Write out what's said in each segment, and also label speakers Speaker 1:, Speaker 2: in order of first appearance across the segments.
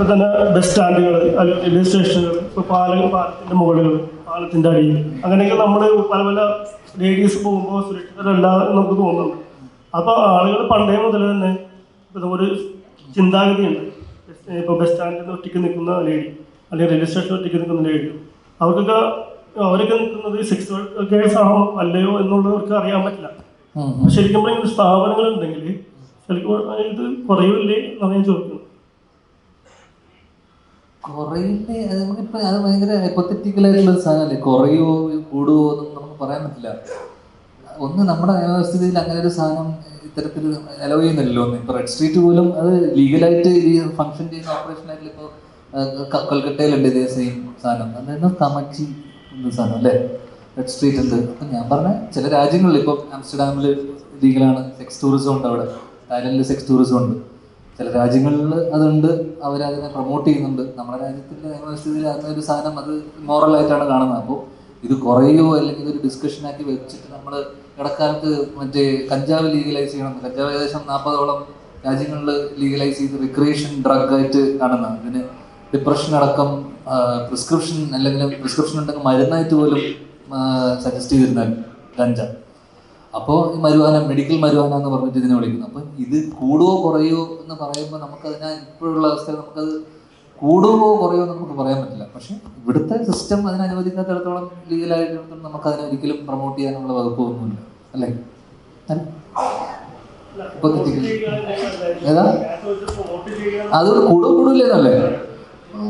Speaker 1: ഇപ്പൊ തന്നെ bus സ്റ്റാൻഡുകൾ railway സ്റ്റേഷനുകൾ ഇപ്പൊ പാലം പാലത്തിന്റെ മുകളിൽ പാലത്തിന്റെ അടിയിൽ. അങ്ങനെയൊക്കെ നമ്മൾ പല പല ലേഡീസ് പോകുമ്പോൾ സുരക്ഷിതരല്ല എന്ന് നമുക്ക് തോന്നുന്നുണ്ട്. അപ്പൊ ആളുകൾ പണ്ടേ മുതൽ തന്നെ ഇപ്പൊ ഒരു ചിന്താഗതിയുണ്ട്. ഇപ്പൊ ബസ് സ്റ്റാൻഡിൽ ഒറ്റയ്ക്ക് നിൽക്കുന്ന ലേഡി അല്ലെങ്കിൽ റെയിൽവേ സ്റ്റേഷനിൽ ഒറ്റയ്ക്ക് നിൽക്കുന്ന ലേഡി അവർക്കൊക്കെ അവരൊക്കെ നിൽക്കുന്നത് സെക്സ് കേസ് ആണോ അല്ലയോ എന്നുള്ളവർക്ക് അറിയാൻ പറ്റില്ല. ശരിക്കും പറഞ്ഞാൽ ഉണ്ടെങ്കിൽ ശരിക്കും ഇത് കുറയുമില്ലേ എന്നാണ് ഞാൻ ചോദിക്കുന്നത്.
Speaker 2: കുറയില്ലേ? അത് നമുക്ക് പറയാൻ പറ്റില്ല. ഒന്ന് നമ്മുടെ നിയമവ്യവസ്ഥിതിയിൽ അങ്ങനെ ഒരു സാധനം ഇത്തരത്തിൽ അലോ ചെയ്യുന്നില്ലല്ലോ ഒന്ന് ഇപ്പൊ റെഡ് സ്ട്രീറ്റ് പോലും അത് ലീഗലായിട്ട് ഈ ഫംഗ്ഷൻ ചെയ്യുന്ന ഓപ്പറേഷൻ ആയിട്ടുള്ള ഇപ്പോൾ കൊൽക്കട്ടയിലുണ്ട് ഇതേ സെയിം സാധനം. അതായത് കമച്ചി സാധനം അല്ലേ? റെഡ് സ്ട്രീറ്റ് ഉണ്ട്. അപ്പം ഞാൻ പറഞ്ഞ ചില രാജ്യങ്ങളിൽ ഇപ്പൊ ആംസ്റ്റർഡാമിൽ ലീഗലാണ് സെക്സ് ടൂറിസം ഉണ്ട് അവിടെ. തായ്ലൻഡിൽ സെക്സ് ടൂറിസം ഉണ്ട്. ചില രാജ്യങ്ങളിൽ അതുണ്ട്. അവരതിനെ പ്രൊമോട്ട് ചെയ്യുന്നുണ്ട്. നമ്മുടെ രാജ്യത്തിന്റെ നിയമവ്യവസ്ഥയിൽ ഒരു സാധനം അത് മോറൽ ആയിട്ടാണ് കാണുന്നത്. അപ്പോൾ ഇത് കുറയോ അല്ലെങ്കിൽ ഇതൊരു ഡിസ്കഷനാക്കി വെച്ചിട്ട് നമ്മൾ ഇടക്കാലത്ത് മറ്റേ കഞ്ചാവ് ലീഗലൈസ് ചെയ്യണം. കഞ്ചാവ് ഏകദേശം നാൽപ്പതോളം രാജ്യങ്ങളിൽ ലീഗലൈസ് ചെയ്ത് റിക്രിയേഷൻ ഡ്രഗ് ആയിട്ട് കാണുന്നതാണ് ഇതിന് ഡിപ്രഷൻ അടക്കം പ്രിസ്ക്രിപ്ഷൻ അല്ലെങ്കിൽ പ്രിസ്ക്രിപ്ഷൻ ഉണ്ടെങ്കിൽ മരുന്നായിട്ട് പോലും സജസ്റ്റ് ചെയ്തിരുന്നാൽ ഗഞ്ച. അപ്പോൾ ഈ മരുവാന മെഡിക്കൽ മരുവാന എന്ന് പറഞ്ഞിട്ട് ഇതിനെ വിളിക്കുന്നു. അപ്പം ഇത് കൂടുവോ കുറയോ എന്ന് പറയുമ്പോൾ നമുക്ക് നമുക്കതിനെ ഇപ്പോഴുള്ള അവസ്ഥയിൽ നമുക്കത് കൂടുവോ കുറയോ എന്ന് നമുക്ക് പറയാൻ പറ്റില്ല. പക്ഷെ ഇവിടുത്തെ സിസ്റ്റം അതിനെ അനുവദിക്കാത്തിടത്തോളം ലീഗലായിടത്തോളം നമുക്ക് അതിനെ ഒരിക്കലും പ്രൊമോട്ട് ചെയ്യാനുള്ള വകുപ്പൊന്നുമില്ല. അല്ലേ. ഏതാ? അത് കൂടുവോ കൂടില്ലെന്നല്ലേ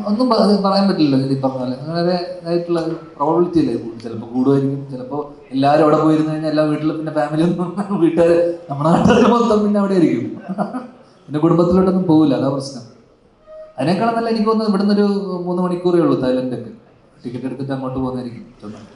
Speaker 2: ഒന്നും പറയാൻ പറ്റില്ലല്ലോ ഈ പറഞ്ഞ പോലെ അങ്ങനെ ഇതായിട്ടുള്ള പ്രോബിലിറ്റി അല്ലേ ചിലപ്പോൾ കൂടുമായിരിക്കും ചിലപ്പോൾ എല്ലാവരും അവിടെ പോയിരുന്നു കഴിഞ്ഞാൽ എല്ലാ വീട്ടിലും പിന്നെ ഫാമിലി ഒന്നും വീട്ടുകാർ നമ്മുടെ നാട്ടിൽ മൊത്തം പിന്നെ അവിടെ ആയിരിക്കും പിന്നെ കുടുംബത്തിലോട്ടൊന്നും പോകില്ല അതാ പ്രശ്നം. അതിനേക്കാളും നല്ല എനിക്ക് തോന്നുന്നത് ഇവിടുന്ന് ഒരു മൂന്ന് മണിക്കൂറേ ഉള്ളൂ തായ്ലൻഡൊക്കെ. ടിക്കറ്റ് എടുത്തിട്ട് അങ്ങോട്ട് പോകുന്നതായിരിക്കും. തോന്നുന്നു